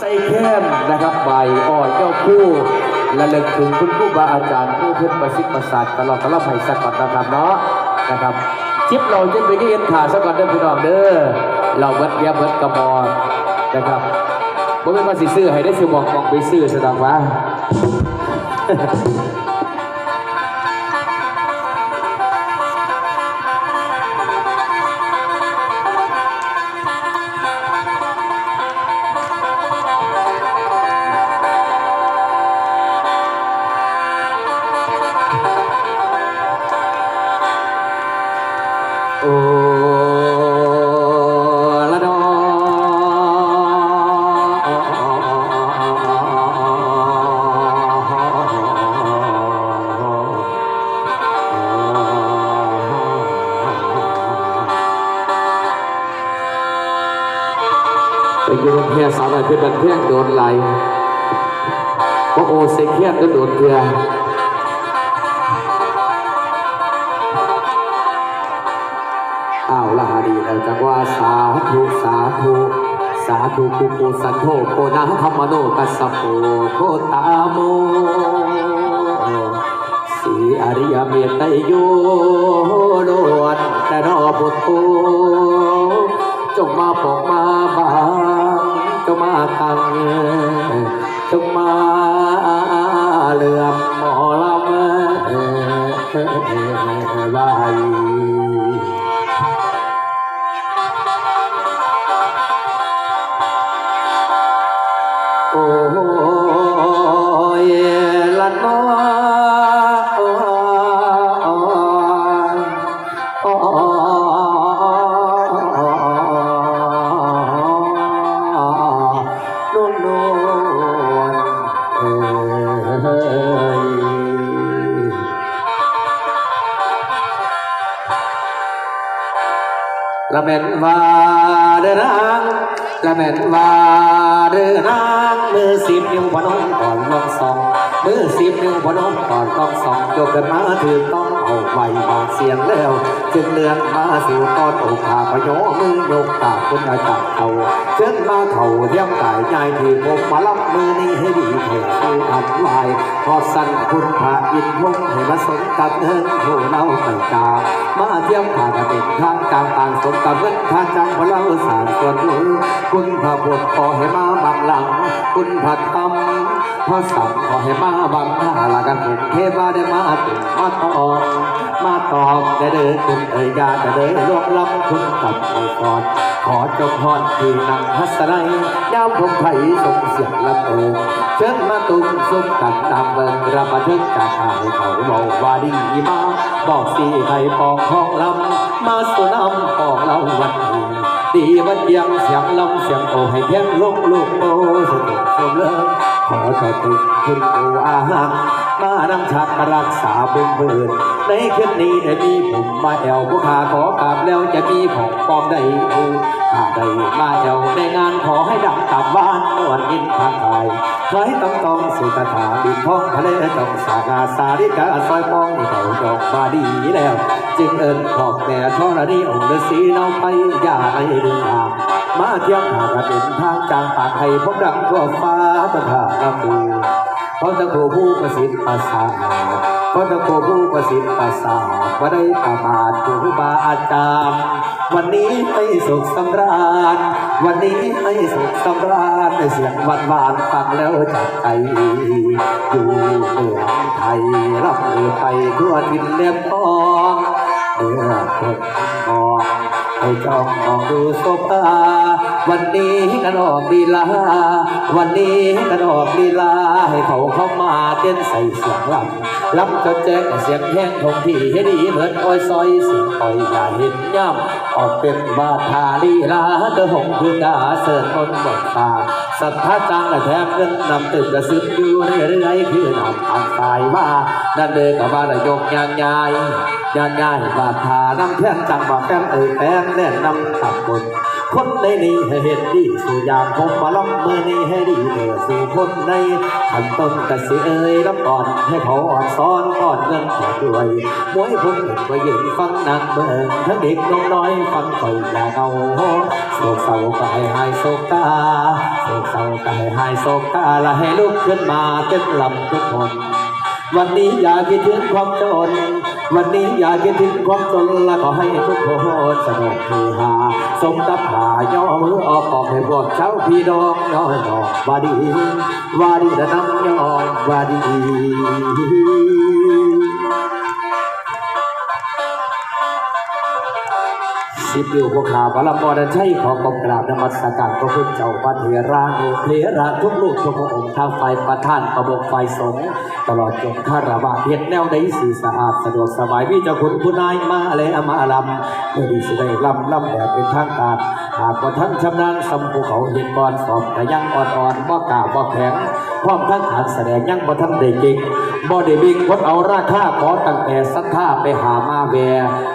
ใส่แค้นนะครับใบอ้อยเจ้าคู่ระลึกถึงคุณผู้บาอาจารย์ผู้เพิ่นประสิทธิ์ประสาทตลอดตลอดไผ่สักก่อนนะครับเนาะนะครับคลิปเราจะไปที่เอ็นขาสักก่อนเด้อพี่น้องเด้อเราเบิดเบียเบิดกระบอนนะครับบ่เป็นภาสิซื้อให้ได้สิบอกบองไปซื้อแสดงว่า โอ้ละนอไปอยืนเพียสาวหน่อยเพื่อนเพื่อนโดนไหลเพราะโอเซเคียนก็โดนเกลือ ว่าสาธุสาธุสาธุปุปุสันโธโกนาธรรมโนกัสสะโปโคตาโมสีอริยเมตไตโยโลวนแต่รอบุตรโตจงมาปกมาบางจงมาตังจงมาเหลื่อมหมอลำไว้ แม่นว่าเดินนางละแม่นว่าเดินนางมือสิบยังวพนมก่อนลองสอน อสิบนิ้วพนมก่อนลองสองโยกกันมาถือต้องเอาไว้บากเสียงแล้ว จึงเลือนมาสู่ตอนอกขาพยอมือยกตาคุณอาจารย์เขาเชิญมาเขาเทียมกายใหญ่ที่ผมมารับมือนี้ให้ดีเถิดผู้อันวายพอสั่นคุณพระอินทร์พงให้มาสมกับเงินผู้เล่าไปจามาเที่ยมผ่ากระเป็นทางกลางต่างสมกับเงินทางจังพลังสารส่วนรู้คุณพระบุตรขอให้มาบังหลัง คุณพระธรรม พระสังขอให้มาบังหน้าละกันผมเทวาได้มาตุมาตอบมาตอบได้เดินคุณเอ่ยยาจะเดินลวกล้ำคุณกับไอ้ก่อนขอจงพรที่นังพัสไลยามผมไผ่ส่งเสียงลำโพงเชิญมาตุ้มซุ่มกันตามเบิงระบันทึกจากหายเขาบอกว่าดีมาบอกสีไข่ปองของลำมาสุนำปองเราวัน นี้ดีมันเยียงเสียงลำเสียงโอให้เพียงลงลูกโตสนุกสมเลิศขอเจ้าติดคุณโออาหังมานำชักมารักษาเบุญเบิดในคืนนี้ได้มีผมมาแอวผู้ขาขอกราบแล้วจะมีของปลอมได้อูถ้าได้มาแอวในงานขอให้ดังตับบ้านนวลอินทางไทยใครต้องต้องสุตถาดินท้องทะเลต้องสากาสาริกาซอยปองนี่เขาดอกมาดีแล้ว จึงเอิญขอบแม่ธรณีองค์ฤาษีเราไปอย่าให้ลืมทางมาเที่ยงหากระเป็นทางจางปากให้พบดังทั่วฟ้าประทานรับดูพระตะโคผู้ประสิทธิ์ประสาพระตะโคผู้ประสิทธิ์ประสาว่าได้ประมาทครูบาอาจารย์วันนี้ให้สุขสำราญ วันนี้ให้สุขสำราญในเสียงหวานหวานฟังแล้วจากใจอยู่เมืองไทยรับเรือไปทั่วทินเลียมทอ เมื่อคนมองให้จ้องมองดูโซฟาวันนี้กระดอกลีลา วันนี้กระดอกลีลา ให้เขาเข้ามาเต้นใส่เสียงลำลำจนแจ้งเสียงแห้งคงที่ให้ดีเหมือนอ้อยซอยเสียงอ้อยอย่าเห็นย่ำออกเป็นบาทาลีลาเตอหงคือดาเสิร์ฟคนบดตาสัทธาจังและแทงเงินนำตึกกระซึมอยู่เรื่อยๆคือนำอันตายว่านั่นเดินกับว่าระยกยางยาย ยางยายบาดทาน้ำแท่นจังว่าแป้งเอ่ยแป้งแน่นนำตับบนคนในนี้ให้เห็นดีสู่ยามผมมาล้ำมือนี้ให้ดีเดือสู่คนในขันต้นกสิเอ่ยรับก่อนให้เขาอ่อนซ้อนก่อนเงินขอด้วยมวยผมเห็นว่ายืนฟังนางเบิ่งทั้งเด็กน้องน้อยฟังคอยอย่าเงาโศกเศร้าก็ให้หายโศกตาโศกเศร้าก็ให้หายโศกตาและให้ลุกขึ้นมาเต้นลำทุกคนวันนี้อย่าคิดถึงความจน วันนี้อย่าคิดถึงความจนและขอให้ทุกคนสนุกคือหา สมตับหาย่อมือออกออกให้พวกเช้าพี่ดองน้อยนอกวาดีวาดีระนำยองวาดี สิบอยู่พวกขาพระลำบอดันใช่ขอกบกราบนมัสการพระพุทธเจ้าพระเถระโอเถระทุกลูกทุกพระองค์ท้าไฟประท่านประบกไฟสงตลอดจนข้าราวาเพียรแนวใดสีสะอาดสะดวกสบายพี่เจ้าคุณผู้นายมาเลยอามาลำเมื่อดีสิได้ลำลำแบบเป็นทางการหากว่าท่านชำนาญสำภูเขาเห็นก่อนสอบแต่ยังอ่อนๆบ่กล้าบ่แข็งพร้อมทั้งฐานแสดงยังบ่ทันได้เก่งบ่ได้บิ่งพดเอาราคาขอตั้งแต่สัทธาไปหามาแว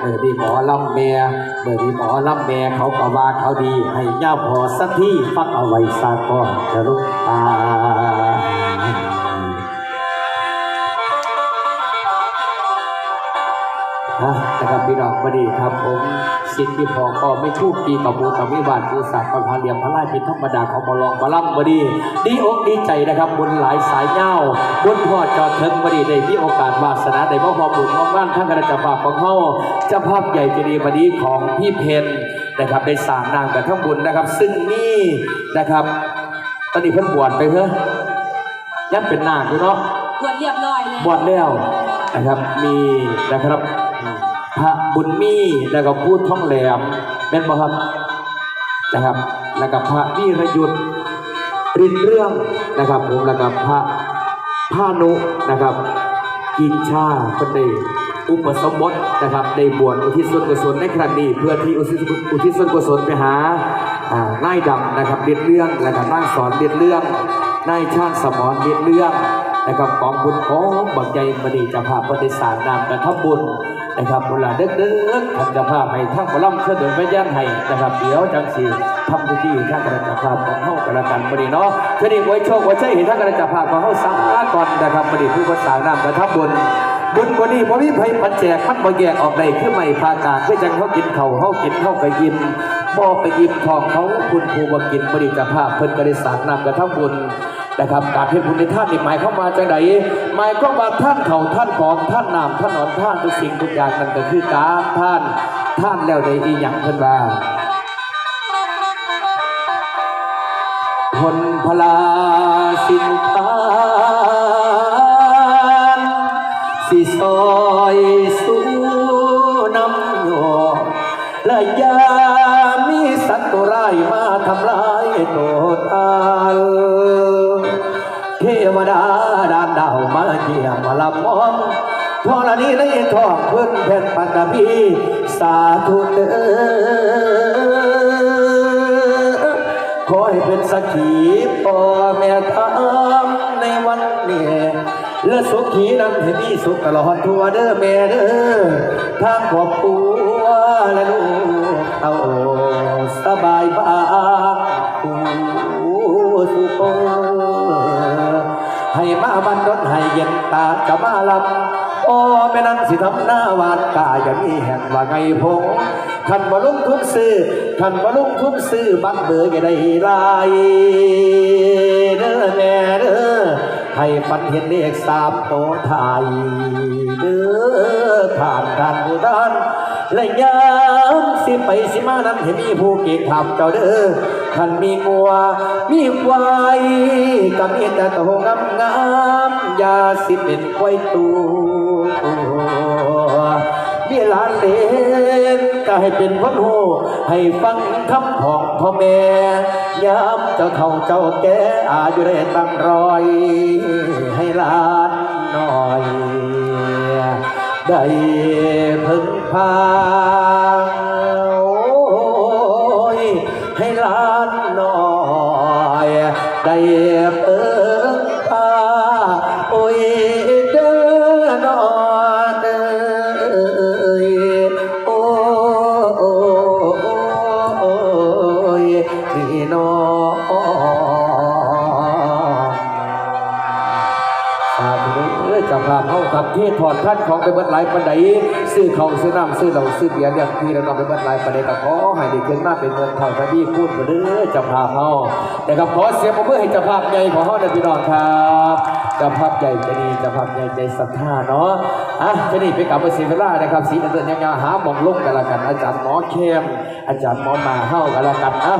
เมื่อดีหมอลำแม่เมื่อดีหมอลำแม่เขาก็ว่าเขาดี ให้ย่าพอสักที่ฟักเอาไว้สาก่อนจะลุกตานะนะครับพี่น้องพอดีครับผม สิทธิพอก็ไม่พูดปีกับบูกับวิบาทบูสักกับพาเลียมพระราชเป็นธรรมดาของบอลองบอลัมบดีดีอกดีใจนะครับบุญหลายสายเงาบุญพ่อจอดเทิงบดีได้มีโอกาสวาสนาได้พ่อพอบุญของบ้านท่านกระจับปากของเขาเจ้าภาพใหญ่เจดีบดีของพี่เพนนะครับได้สางนางกับทั้งบุญนะครับ ซึ่งนี่นะครับ ตอนนี้เพิ่นบวชไปเถอะยัดเป็นนาคอยู่เนาะบวชเรียบร้อยเลยบวชแล้วนะครับมีนะครับ บุญมีแล้วก็พูดท่องแหลมแม่นบ่ครับนะครับ แล้วก็พระวิรยุทธ์รินเรื่องนะครับ ผมแล้วก็พระพานุนะครับ กินชาก็ได้อุปสมบทนะครับได้บวชอุทิศส่วนกุศลในครั้งนี้เพื่อที่อุทิศอุทิศส่วนกุศลไปหาอ่านายดำนะครับเรียนเรื่องแล้วก็นางสอนเรียนเรื่องนายชาติสมรเรียนเรื่องนะครับกองบุญของบักใหญ่มณีจะภาปฏิสารนามกระทำบุญ นะครับเวลาเด็กๆท่านจะภาพให้ทั้งบล่ำเคลื่อนเดินไปย่านให้นะครับ เดี๋ยวจังสีทำพิธีท่านกระจับภาพของเฮากันละกันมณีเนาะชนิดไว้โชคไว้ใช่เห็นท่านกระจับภาพของเฮาสาก่อนนะครับมณีผู้ประสานนามกระทำบุญบุญกว่านี้บ่มีไผปันแจกมันบ่แยกออกได้คือไม่พากาคือจังเขากินเขาเขากินเขาไปกินบ่ไปอิ่มทองเขาคุณผู้บ่กินบริจาภาพเพิ่นก็ได้สางนำกระทำบุญนะครับการเฮ็ดบุญในท่านนี่หมายเข้ามาจังได หมายความว่าท่านเขาท่านของท่านน้ำท่านนอนท่านทุกสิ่งทุกอย่างนั่นก็คือการท่านท่านแล้วได้อีหยังเพิ่นว่าผลพลาสินทานสิซอยสู้น้ำหยอกและยามีสัตว์ตัวร้ายมาทำลายตัวทานเทวดา ดานดาวมาเยี่ยมมาลำมองทอรณีในทองเพื่อนแผ่นปัตตพีสาธุเด้อขอให้เป็นสักขีพ่อแม่ทำในวันนี้และสุขีนั้นให้มีสุขตลอดทั่วเด้อแม่เด้อทางครอบครัวและลูกเต้าสบายบ้างผู้สุข ให้มาบันดลให้เย็นตาจะมาลำโอ้แม่นั้นสิทำหน้าหวานกาอย่ามีแห่งว่าไงพงขันบ่ลงทุนซื้อขันบ่ลงทุนซื้อบัตรเบอร์ก็ได้ลายเด้อแม่เด้อให้ฝันเห็นเลขสามโตไทยเด้อผ่านการบูดานและยามสิไปสิมานั้นให้มีผู้เก่งทำเจ้าเด้อ ขันมีงัว มีควายก็มีแต่โตงามงามๆยาสิเป็นควายตัวมีหลานเลนก็ให้เป็นคนหูให้ฟังคำของพ่อแม่ยามเจ้าเฒ่าเจ้าแก่อายุได้ตั้งรอย ให้หลานหน่อย ได้พึ่งพา เฮากับที่ถอดท่านของไปเบิดหลายปันไดซื้อขาวซื้อน้ำซื้อเหล้าซื้อเบียร์เลี้ยงพี่แล้วก็ไปเบิดหลายปันไดก็ขอให้ได้ขึ้นมาเป็นเงินเท่าทวีคูณบ่เด้อจ้าภาเฮาแต่ก็ขอเสียงปรบมือให้จ้าภาพใหญ่ของเฮาเด้อพี่น้องครับจ้าภาพใหญ่ใจดีจ้าภาพใหญ่ใจศรัทธาเนาะอะจะนี่ไปกลับไปเสียเวลานะครับสีเดินยาวๆหาหมองลงกันละกัน อาจารย์หมอเข้มอาจารย์หมอมาเฮากันละกันนะ